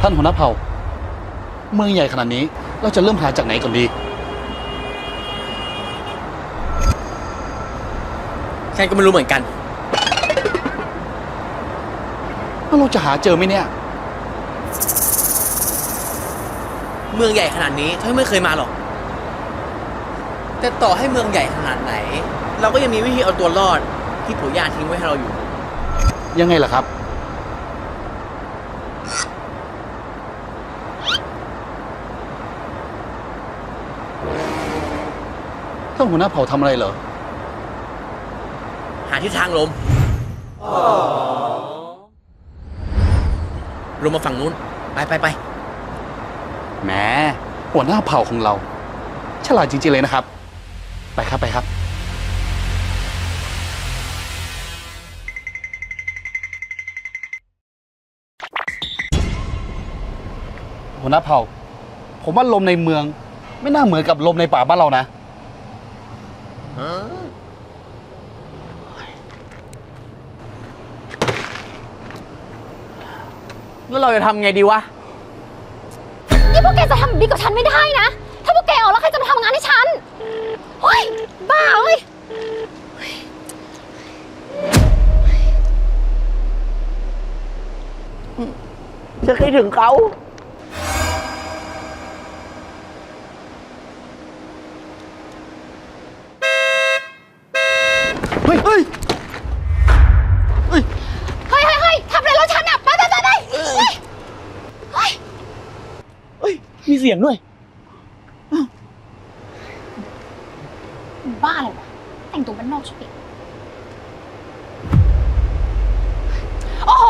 ท่านหัวหน้าเผ่า เมืองใหญ่ขนาดนี้ เราจะเริ่มหาจากไหนก่อนดี ฉันก็ไม่รู้เหมือนกัน แล้วเราจะหาเจอไหมเนี่ย เมืองใหญ่ขนาดนี้ฉันไม่เคยมาหรอก แต่ต่อให้เมืองใหญ่ขนาดไหน เราก็ยังมีวิธีเอาตัวรอดที่ปู่ย่าทิ้งไว้ให้เราอยู่ ยังไงล่ะครับ ท่านหัวหน้าเผ่าทำอะไรเหรอ หาทิศทางลมลมมาฝั่งนู้น ไปไปไปแหมหัวหน้าเผ่าของเรา ฉลาดจริงๆเลยนะครับ ไปครับไปครับ หัวหน้าเผ่า ผมว่าลมในเมือง ไม่น่าเหมือนกับลมในป่าบ้านเรานะ แล้วเราจะทำไงดีวะ นี่พวกแกจะทำแบบนี้กับฉันไม่ได้นะ ถ้าพวกแกออกแล้วใครจะมาทำงานให้ฉันเฮ้ยบ้าเว้ยจะคิดถึงเขา เฮ้ยเฮ้ยเฮ้ยเฮ้ยเฮ้ยเฮ้ยทำอะไรแล้วฉันอะ ไปไปไปไปเฮ้ยเฮ้ยเฮ้ยมีเสียงด้วยบ้าเลยวะแต่งตัวบ้านนอกชุดเด็กโอ้โห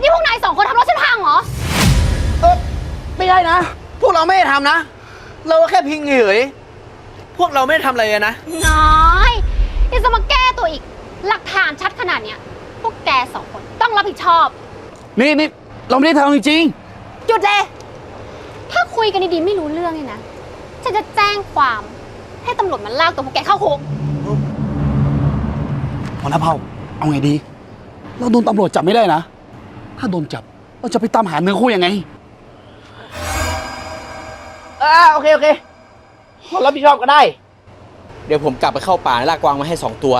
นี่พวกนายสองคนทำรถฉันพังเหรอ เออไม่ได้นะ พวกเราไม่ได้ทำนะ เราก็แค่พิงเหยพวกเราไม่ได้ทำอะไรเลยนะ น้อยยังจะมาแก้ ตัวอีก หลักฐานชัดขนาดเนี้ย พวกแกสองคนต้องรับผิดชอบ นี่นี่เราไม่ได้ทำจริงหยุดเลย ถ้าคุยกันดีๆไม่รู้เรื่องเนี่ยนะ ฉันจะแจ้งความให้ตำรวจมาลากตัวพวกแกเข้าคุก ๆหัวหน้าเผ่าเอาไงดี เราโดนตำรวจจับไม่ได้นะ ถ้าโดนจับเราจะไปตามหาเนื้อคู่ยังไง อ่าโอเค โอเคเรารับผิดชอบก็ได้ เดี๋ยวผมกลับไปเข้าป่าลากกวางมาให้สองตัว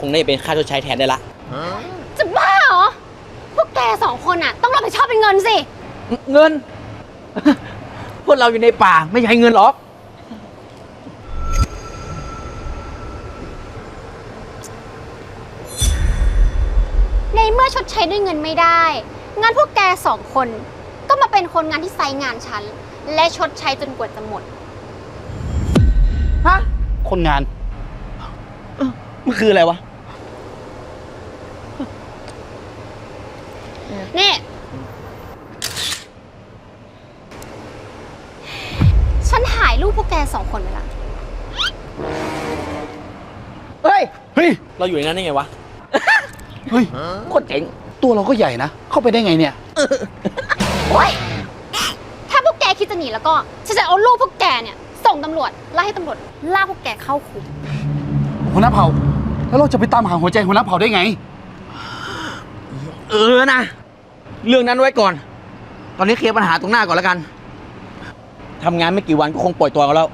คงได้เป็นค่าชดใช้แทนได้ละ จะบ้าเหรอ พวกแกสองคนน่ะ ต้องรับผิดชอบเป็นเงินสิ เงิน พวกเราอยู่ในป่าไม่ใช้เงินหรอก ในเมื่อชดใช้ด้วยเงินไม่ได้ งั้นพวกแกสองคน ก็มาเป็นคนงานที่ไซต์งานฉัน และชดใช้จนกว่าจะหมด ฮะ คนงาน มันคืออะไรวะ นี่ ฉันถ่ายรูปพวกแกสองคนไว้ละเฮ้ย เฮ้ย เราอยู่ในนั้นได้ไงวะ เฮ้ยโคตรเจ๋งตัวเราก็ใหญ่นะ เข้าไปได้ไงเนี่ย โอ๊ยถ้าพวกแกคิดจะหนีแล้วก็ ฉันจะเอารูปพวกแกเนี่ย ส่งตำรวจไล่ให้ตำรวจลากพวกแกเข้าคุก หัวหน้าเผ่า แล้วเราจะไปตามหาหัวใจหัวหน้าเผ่าได้ไง เออนะ เรื่องนั้นไว้ก่อน ตอนนี้เคลียร์ปัญหาตรงหน้าก่อนแล้วกันทำงานไม่กี่วันก็คงปล่อยตัวกันแล้ว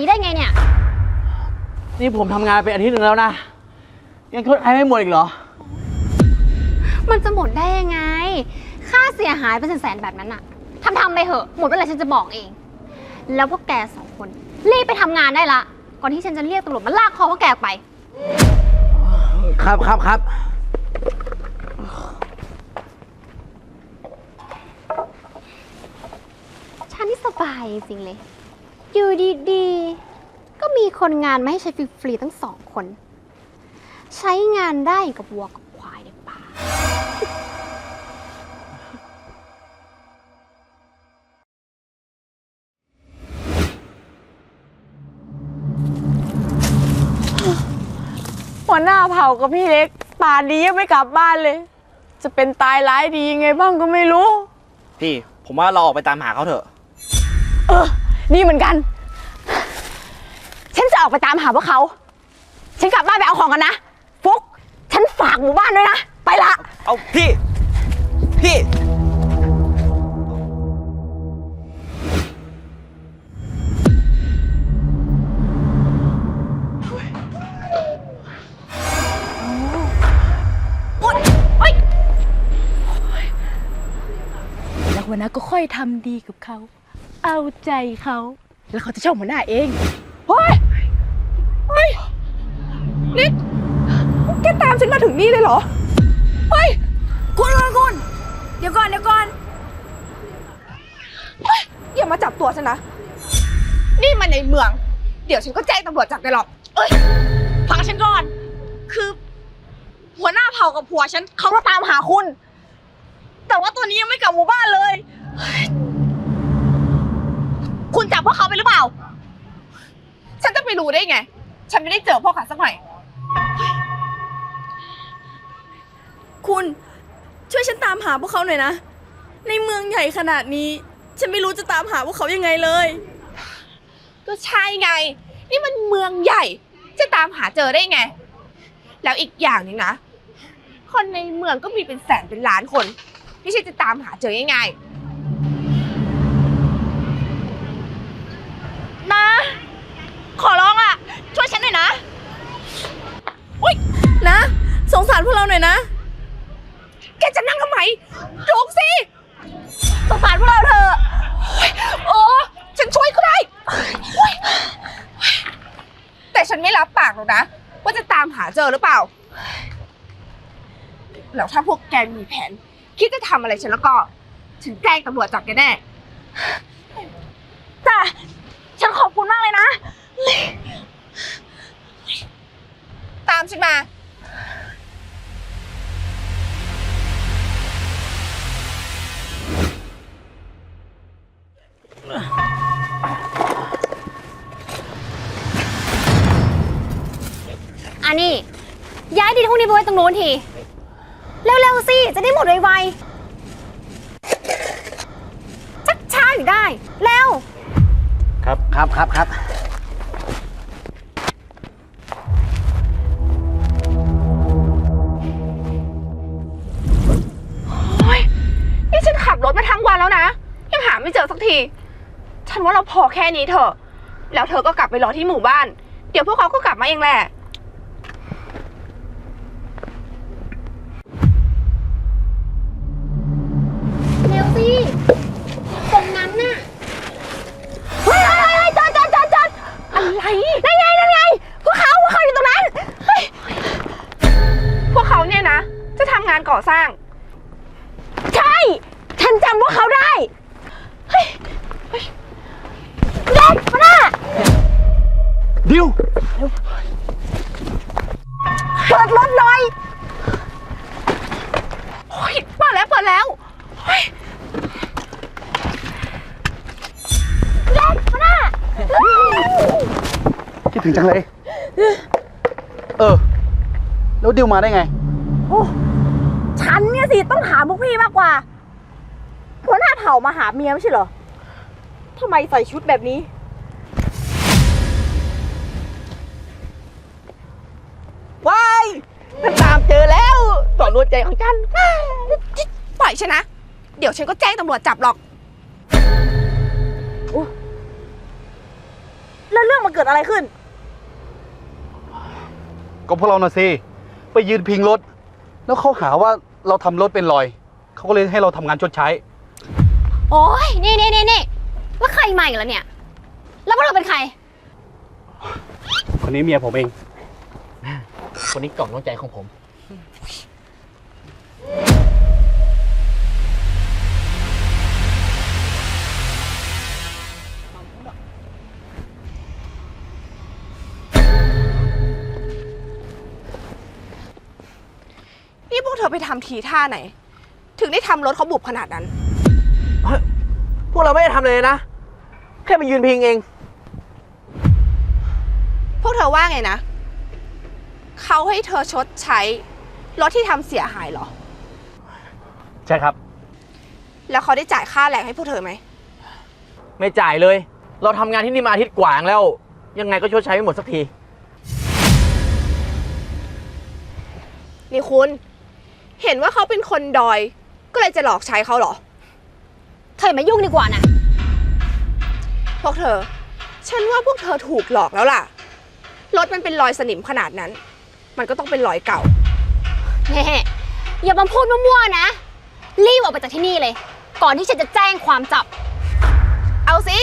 นมานั่งแบบนี้ได้ไงเนี่ย นี่ผมทำงานเป็นอาทิตย์หนึ่งแล้วนะ ยังทดใช้ไม่หมดอีกเหรอ มันจะหมดได้ยังไง ค่าเสียหายเป็นแสนๆแบบนั้นอะทำทำไปเถอะ หมดเมื่อไหร่ฉันจะบอกเอง แล้วพวกแกสองคน รีบไปทำงานได้ละ ก่อนที่ฉันจะเรียกตำรวจมาลากคอพวกแกออกไป ครับครับครับ ฉันนี่สบายจริงๆเลย อยู่ดีๆ ก็มีคนงานมาให้ใช้ฟรีๆทั้งสองคน ใช้งานได้กับวัวกับควายในป่า หัวหน้าเผ่ากับพี่เล็กป่านนี้ยังไม่กลับบ้านเลย จะเป็นตายร้ายดียังไงบ้างก็ไม่รู้ พี่ ผมว่าเราออกไปตามหาเขาเถอะ นี่เหมือนกัน ฉันจะออกไปตามหาพวกเขา ฉันกลับบ้านไปเอาของกันนะฟุกฉันฝากหมู่บ้านด้วยนะ ไปละ เอาพี่ พี่ แล้วหัวหน้าก็ค่อยทำดีกับเขา เอาใจเขา แล้วเขาจะชมหัวหน้าเอง เฮ้ย เฮ้ย นี่ แกตามฉันมาถึงนี่เลยเหรอ เฮ้ย คุณคุณคุณเดี๋ยวก่อนเดี๋ยวก่อนเฮ้ยอย่ามาจับตัวฉันนะ นี่มันในเมือง เดี๋ยวฉันก็แจ้งตำรวจจับแกหรอกเอ้ยฟังฉันก่อน คือ หัวหน้าเผ่ากับผัวฉันเขามาตามหาคุณ แต่ว่าตัวนี้ยังไม่กลับหมู่บ้านเลย คุณจับพวกเขาไปหรือเปล่า ฉันจะไปรู้ได้ไง ฉันไม่ได้เจอพวกเขาสักหน่อย คุณช่วยฉันตามหาพวกเขาหน่อยนะ ในเมืองใหญ่ขนาดนี้ ฉันไม่รู้จะตามหาพวกเขายังไงเลย ก็ใช่ไง นี่มันเมืองใหญ่ จะตามหาเจอได้ไง แล้วอีกอย่างหนึงนะ คนในเมืองก็มีเป็นแสนเป็นล้านคน ไม่ใช่จะตามหาเจอง่ายๆนะ ขอร้องอะ ช่วยฉันหน่อยนะ นะ สงสารพ วกเราหน่อยนะ แกจะนั่งทำไมลุกสิสงสารพวกเราเถอะโอ้ฉันช่วยก็ได้โอ๊ยแต่ฉันไม่รับปากหรอกนะ ว่าจะตามหาเจอหรือเปล่า แล้วถ้าพวกแกมีแผน คิดจะทำอะไรฉันแล้วก็ ฉันแจ้งตำรวจจับแกแน่จ้ะฉันขอบคุณมากเลยนะ ตามฉันมา อันนี้ย้ายดินพวกนี้ไปไว้ตรงโน้นที เร็วๆสิ จะได้หมดไวๆชักช้าอยู่ได้ เร็ว ครับ ครับครับครับนี่ฉันขับรถมาทั้งวันแล้วนะ ยังหาไม่เจอสักที ฉันว่าเราพอแค่นี้เถอะ แล้วเธอก็กลับไปรอที่หมู่บ้าน เดี๋ยวพวกเขาก็กลับมาเองแหละ ก่อสร้าง ใช่ ฉันจำพวกเขาได้เฮ้ยเฮ้ยเด็กมาหน้าดิวเปิดรถหน่อยเฮ้ยเปิดแล้วเปิดแล้วเด็กมาหน้าคิดถึงจังเลย เออ แล้วดิวมาได้ไง ฉันเนี่ยสิต้องถามพวกพี่มากกว่าหัวหน้าเผ่ามาหาเมียไม่ใช่เหรอทำไมใส่ชุดแบบนี้ ว้ายฉันตามเจอแล้วต่อรวดใจของฉัน ปล่อยฉันนะ เดี๋ยวฉันก็แจ้งตำรวจจับหรอก แล้วเรื่องมันเกิดอะไรขึ้น ก็พวกเราน่ะสิ ไปยืนพิงรถ แล้วเขาหาว่า เราทำรถเป็นรอย เขาก็เลยให้เราทำงานชดใช้ โอ้ยนี่นี่นี่นี่แล้วใครมาอีกแล้วเนี่ย แล้วพวกเราเป็นใคร คนนี้เมียผมเอง คนนี้กล่องน้องใจของผม ทำทีท่าไหน ถึงได้ทำรถเขาบุบขนาดนั้นพวกเราไม่ได้ทำเลยนะ แค่ไปยืนพิงเอง พวกเธอว่าไงนะ เขาให้เธอชดใช้ รถที่ทำเสียหายเหรอ ใช่ครับ แล้วเขาได้จ่ายค่าแรงให้พวกเธอไหม ไม่จ่ายเลย เราทำงานที่นี่มาอาทิตย์กว่าแล้ว ยังไงก็ชดใช้ไม่หมดสักที นี่คุณ เห็นว่าเขาเป็นคนดอย ก็เลยจะหลอกใช้เขาเหรอ เธออย่ามายุ่งดีกว่านะ พวกเธอ ฉันว่าพวกเธอถูกหลอกแล้วล่ะ รถมันเป็นรอยสนิมขนาดนั้น มันก็ต้องเป็นรอยเก่าเน่อย่ามาพูดมั่วๆนะ รีบออกไปจากที่นี่เลย ก่อนที่ฉันจะแจ้งความจับ เอาสิ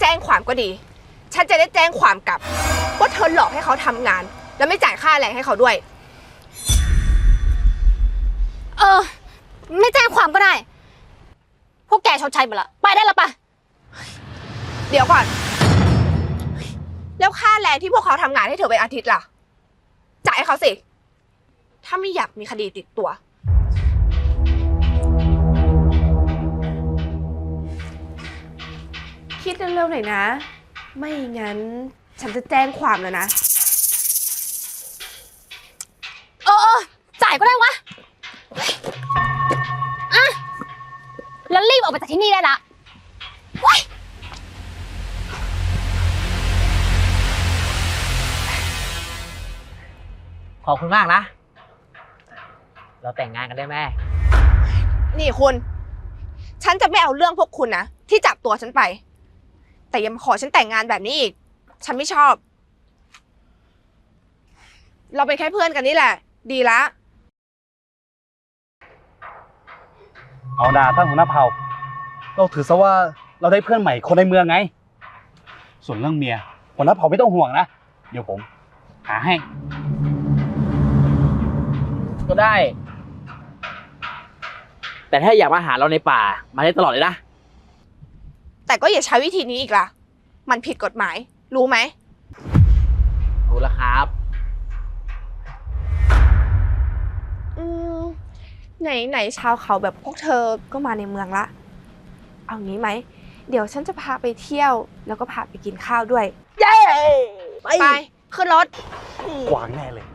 แจ้งความก็ดี ฉันจะได้แจ้งความกลับว่าเธอหลอกให้เขาทำงาน แล้วไม่จ่ายค่าแรงให้เขาด้วยเออ ไม่แจ้งความก็ได้ พวกแกชดใช้หมดละ ไปได้และปะเดี๋ยวก่อน แล้วค่าแรงที่พวกเขาทำงานให้เธอเป็นอาทิตย์ล่ะ จ่ายให้เขาสิ ถ้าไม่อยากมีคดีติดตัว คิดเร็วๆหน่อยนะ ไม่งั้น ฉันจะแจ้งความแล้วนะ ไปจากที่นี่ได้ละเว้ยขอบคุณมากนะ เราแต่งงานกันได้แม่นี่คุณ ฉันจะไม่เอาเรื่องพวกคุณนะ ที่จับตัวฉันไป แต่ยังมาขอฉันแต่งงานแบบนี้อีก ฉันไม่ชอบ เราเป็นแค่เพื่อนกันนี่แหละ ดีละ เอาดาท่านหัวหน้าเผ่า เราถือซะว่าเราได้เพื่อนใหม่คนในเมืองไง ส่วนเรื่องเมียหัวหน้าเผ่าไม่ต้องห่วงนะ เดี๋ยวผม หาให้ ก็ได้ แต่ถ้าอยากมาหาเราในป่า มาได้ตลอดเลยนะ แต่ก็อย่าใช้วิธีนี้อีกล่ะ มันผิดกฎหมาย รู้ไหม รู้แล้วครับ อืม ไหนไหนชาวเขาแบบพวกเธอก็มาในเมืองละ เอางี้ไหม เดี๋ยวฉันจะพาไปเที่ยว แล้วก็พาไปกินข้าวด้วย เย้ ไปขึ้นรถ กวางแน่เลย